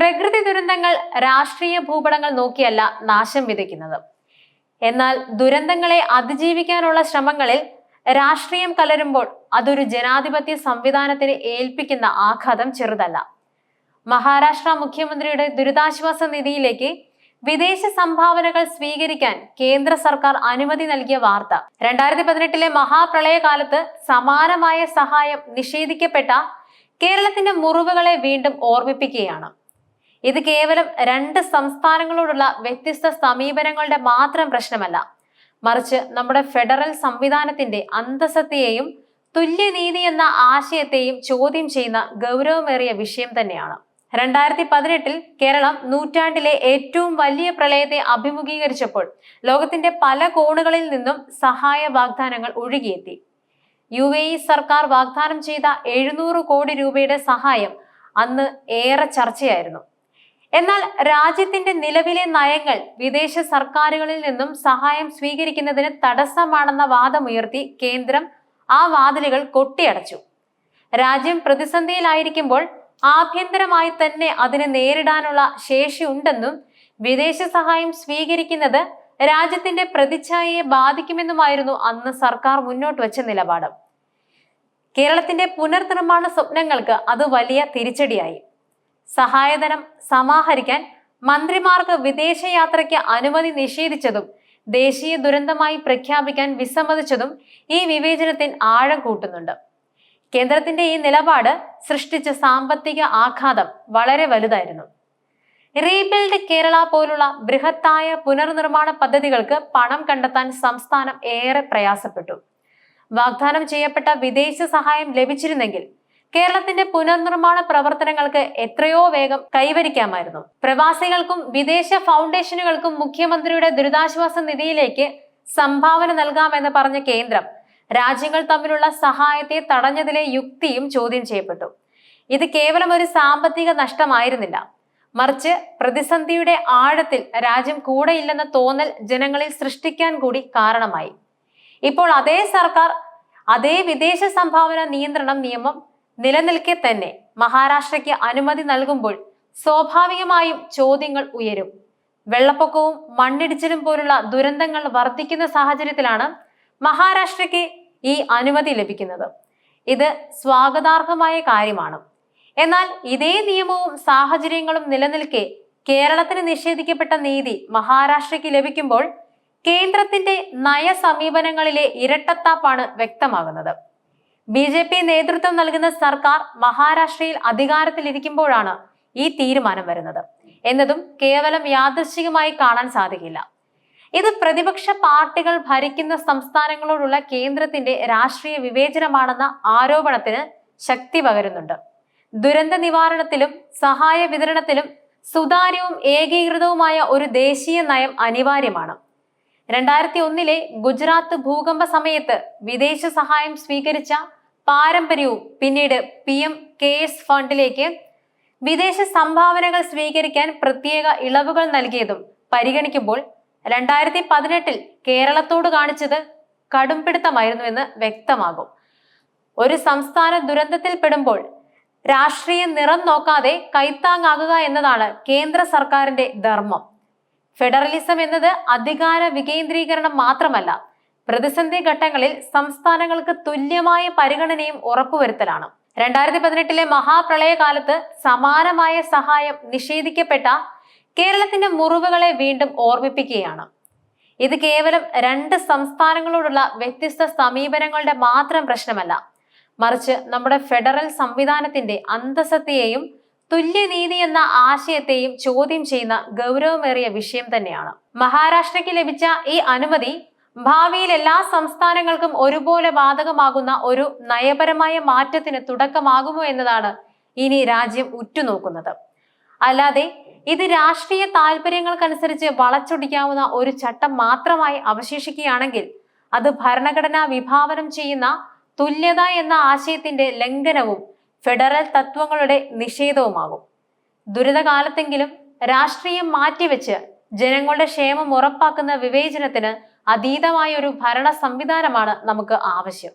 പ്രകൃതി ദുരന്തങ്ങൾ രാഷ്ട്രീയ ഭൂപടങ്ങൾ നോക്കിയല്ല നാശം വിതയ്ക്കുന്നത്. എന്നാൽ ദുരന്തങ്ങളെ അതിജീവിക്കാനുള്ള ശ്രമങ്ങളിൽ രാഷ്ട്രീയം കലരുമ്പോൾ അതൊരു ജനാധിപത്യ സംവിധാനത്തിന് ഏൽപ്പിക്കുന്ന ആഘാതം ചെറുതല്ല. മഹാരാഷ്ട്ര മുഖ്യമന്ത്രിയുടെ ദുരിതാശ്വാസ നിധിയിലേക്ക് വിദേശ സംഭാവനകൾ സ്വീകരിക്കാൻ കേന്ദ്ര സർക്കാർ അനുമതി നൽകിയ വാർത്ത. രണ്ടായിരത്തി പതിനെട്ടിലെ മഹാപ്രളയകാലത്ത് സമാനമായ സഹായം നിഷേധിക്കപ്പെട്ട കേരളത്തിന്റെ മുറിവുകളെ വീണ്ടും ഓർമ്മിപ്പിക്കുകയാണ്. ഇത് കേവലം രണ്ട് സംസ്ഥാനങ്ങളോടുള്ള വ്യത്യസ്ത സമീപനങ്ങളുടെ മാത്രം പ്രശ്നമല്ല. മറിച്ച് നമ്മുടെ ഫെഡറൽ സംവിധാനത്തിന്റെ അന്തസത്തയെയും തുല്യനീതി എന്ന ആശയത്തെയും ചോദ്യം ചെയ്യുന്ന ഗൗരവമേറിയ വിഷയം തന്നെയാണ്. രണ്ടായിരത്തി പതിനെട്ടിൽ കേരളം നൂറ്റാണ്ടിലെ ഏറ്റവും വലിയ പ്രളയത്തെ അഭിമുഖീകരിച്ചപ്പോൾ ലോകത്തിന്റെ പല കോണുകളിൽ നിന്നും സഹായ വാഗ്ദാനങ്ങൾ ഒഴുകിയെത്തി. യു എ ഇ സർക്കാർ വാഗ്ദാനം ചെയ്ത എഴുന്നൂറ് കോടി രൂപയുടെ സഹായം അന്ന് ഏറെ ചർച്ചയായിരുന്നു. എന്നാൽ രാജ്യത്തിന്റെ നിലവിലെ നയങ്ങൾ വിദേശ സർക്കാരുകളിൽ നിന്നും സഹായം സ്വീകരിക്കുന്നതിന് തടസ്സമാണെന്ന വാദമുയർത്തി കേന്ദ്രം ആ വാതിലുകൾ കൊട്ടിയടച്ചു. രാജ്യം പ്രതിസന്ധിയിലായിരിക്കുമ്പോൾ ആഭ്യന്തരമായി തന്നെ അതിനെ നേരിടാനുള്ള ശേഷി ഉണ്ടെന്നും വിദേശ സഹായം സ്വീകരിക്കുന്നത് രാജ്യത്തിന്റെ പ്രതിച്ഛായയെ ബാധിക്കുമെന്നുമായിരുന്നു അന്ന് സർക്കാർ മുന്നോട്ട് വെച്ച നിലപാട്. കേരളത്തിന്റെ പുനർനിർമ്മാണ സ്വപ്നങ്ങൾക്ക് അത് വലിയ തിരിച്ചടിയായി. സഹായധനം സമാഹരിക്കാൻ മന്ത്രിമാർക്ക് വിദേശയാത്രയ്ക്ക് അനുമതി നിഷേധിച്ചതും ദേശീയ ദുരന്തമായി പ്രഖ്യാപിക്കാൻ വിസമ്മതിച്ചതും ഈ വിവേചനത്തിന് ആഴം കൂട്ടുന്നുണ്ട്. കേന്ദ്രത്തിന്റെ ഈ നിലപാട് സൃഷ്ടിച്ച സാമ്പത്തിക ആഘാതം വളരെ വലുതായിരുന്നു. റീബിൽഡ് കേരള പോലുള്ള ബൃഹത്തായ പുനർനിർമ്മാണ പദ്ധതികൾക്ക് പണം കണ്ടെത്താൻ സംസ്ഥാനം ഏറെ പ്രയാസപ്പെട്ടു. വാഗ്ദാനം ചെയ്യപ്പെട്ട വിദേശ സഹായം ലഭിച്ചിരുന്നെങ്കിൽ കേരളത്തിന്റെ പുനർനിർമ്മാണ പ്രവർത്തനങ്ങൾക്ക് എത്രയോ വേഗം കൈവരിക്കാമായിരുന്നു. പ്രവാസികൾക്കും വിദേശ ഫൗണ്ടേഷനുകൾക്കും മുഖ്യമന്ത്രിയുടെ ദുരിതാശ്വാസ നിധിയിലേക്ക് സംഭാവന നൽകാമെന്ന് പറഞ്ഞ കേന്ദ്രം രാജ്യങ്ങൾ തമ്മിലുള്ള സഹായത്തെ തടഞ്ഞതിലെ യുക്തിയും ചോദ്യം ചെയ്യപ്പെട്ടു. ഇത് കേവലം ഒരു സാമ്പത്തിക നഷ്ടമായിരുന്നില്ല. മറിച്ച് പ്രതിസന്ധിയുടെ ആഴത്തിൽ രാജ്യം കൂടെയില്ലെന്ന തോന്നൽ ജനങ്ങളിൽ സൃഷ്ടിക്കാൻ കൂടി കാരണമായി. ഇപ്പോൾ അതേ സർക്കാർ അതേ വിദേശ സംഭാവന നിയന്ത്രണം നിയമം നിലനിൽക്കെ തന്നെ മഹാരാഷ്ട്രയ്ക്ക് അനുമതി നൽകുമ്പോൾ സ്വാഭാവികമായും ചോദ്യങ്ങൾ ഉയരും. വെള്ളപ്പൊക്കവും മണ്ണിടിച്ചിലും പോലുള്ള ദുരന്തങ്ങൾ വർദ്ധിക്കുന്ന സാഹചര്യത്തിലാണ് മഹാരാഷ്ട്രയ്ക്ക് ഈ അനുമതി ലഭിക്കുന്നത്. ഇത് സ്വാഗതാർഹമായ കാര്യമാണ്. എന്നാൽ ഇതേ നിയമവും സാഹചര്യങ്ങളും നിലനിൽക്കെ കേരളത്തിന് നിഷേധിക്കപ്പെട്ട നീതി മഹാരാഷ്ട്രയ്ക്ക് ലഭിക്കുമ്പോൾ കേന്ദ്രത്തിന്റെ നയ സമീപനങ്ങളിലെ ഇരട്ടത്താപ്പാണ് വ്യക്തമാകുന്നത്. ബി ജെ പി നേതൃത്വം നൽകുന്ന സർക്കാർ മഹാരാഷ്ട്രയിൽ അധികാരത്തിലിരിക്കുമ്പോഴാണ് ഈ തീരുമാനം വരുന്നത്. എന്നതും കേവലം യാദൃശ്ചികമായി കാണാൻ സാധിക്കില്ല. ഇത് പ്രതിപക്ഷ പാർട്ടികൾ ഭരിക്കുന്ന സംസ്ഥാനങ്ങളോടുള്ള കേന്ദ്രത്തിന്റെ രാഷ്ട്രീയ വിവേചനമാണെന്ന ആരോപണത്തിന് ശക്തി പകരുന്നുണ്ട്. ദുരന്ത നിവാരണത്തിലും സഹായ വിതരണത്തിലും സുതാര്യവും ഏകീകൃതവുമായ ഒരു ദേശീയ നയം അനിവാര്യമാണ്. രണ്ടായിരത്തി ഒന്നിലെ ഗുജറാത്ത് ഭൂകമ്പ സമയത്ത് വിദേശ സഹായം സ്വീകരിച്ച പാരമ്പര്യവും പിന്നീട് പി എം കെയർസ് ഫണ്ടിലേക്ക് വിദേശ സംഭാവനകൾ സ്വീകരിക്കാൻ പ്രത്യേക ഇളവുകൾ നൽകിയതും പരിഗണിക്കുമ്പോൾ രണ്ടായിരത്തി പതിനെട്ടിൽ കേരളത്തോട് കാണിച്ചത് കടുംപിടുത്തമായിരുന്നുവെന്ന് വ്യക്തമാകും. ഒരു സംസ്ഥാന ദുരന്തത്തിൽപ്പെടുമ്പോൾ രാഷ്ട്രീയ നിറം നോക്കാതെ കൈത്താങ്ങാകുക എന്നതാണ് കേന്ദ്ര സർക്കാരിന്റെ ധർമ്മം. ഫെഡറലിസം എന്നത് അധികാര വികേന്ദ്രീകരണം മാത്രമല്ല പ്രതിസന്ധി ഘട്ടങ്ങളിൽ സംസ്ഥാനങ്ങൾക്ക് തുല്യമായ പരിഗണനയും ഉറപ്പുവരുത്തലാണ്. രണ്ടായിരത്തി പതിനെട്ടിലെ മഹാപ്രളയകാലത്ത് സമാനമായ സഹായം നിഷേധിക്കപ്പെട്ട കേരളത്തിന്റെ മുറിവുകളെ വീണ്ടും ഓർമ്മിപ്പിക്കുകയാണ്. ഇത് കേവലം രണ്ട് സംസ്ഥാനങ്ങളോടുള്ള വ്യത്യസ്ത സമീപനങ്ങളുടെ മാത്രം പ്രശ്നമല്ല. മറിച്ച് നമ്മുടെ ഫെഡറൽ സംവിധാനത്തിന്റെ അന്തസത്തയെയും തുല്യനീതി എന്ന ആശയത്തെയും ചോദ്യം ചെയ്യുന്ന ഗൗരവമേറിയ വിഷയം തന്നെയാണ്. മഹാരാഷ്ട്രയ്ക്ക് ലഭിച്ച ഈ അനുമതി ഭാവിയിൽ എല്ലാ സംസ്ഥാനങ്ങൾക്കും ഒരുപോലെ ബാധകമാകുന്ന ഒരു നയപരമായ മാറ്റത്തിന് തുടക്കമാകുമോ എന്നതാണ് ഇനി രാജ്യം ഉറ്റുനോക്കുന്നത്. അല്ലാതെ ഇത് രാഷ്ട്രീയ താല്പര്യങ്ങൾക്കനുസരിച്ച് വളച്ചൊടിക്കാവുന്ന ഒരു ചട്ടം മാത്രമായി അവശേഷിക്കുകയാണെങ്കിൽ അത് ഭരണഘടന വിഭാവനം ചെയ്യുന്ന തുല്യത എന്ന ആശയത്തിന്റെ ലംഘനവും ഫെഡറൽ തത്വങ്ങളുടെ നിഷേധവുമാകും. ദുരിതകാലത്തെങ്കിലും രാഷ്ട്രീയം മാറ്റിവെച്ച് ജനങ്ങളുടെ ക്ഷേമം ഉറപ്പാക്കുന്ന വിവേചനത്തിന് അതീതമായ ഒരു ഭരണ സംവിധാനമാണ് നമുക്ക് ആവശ്യം.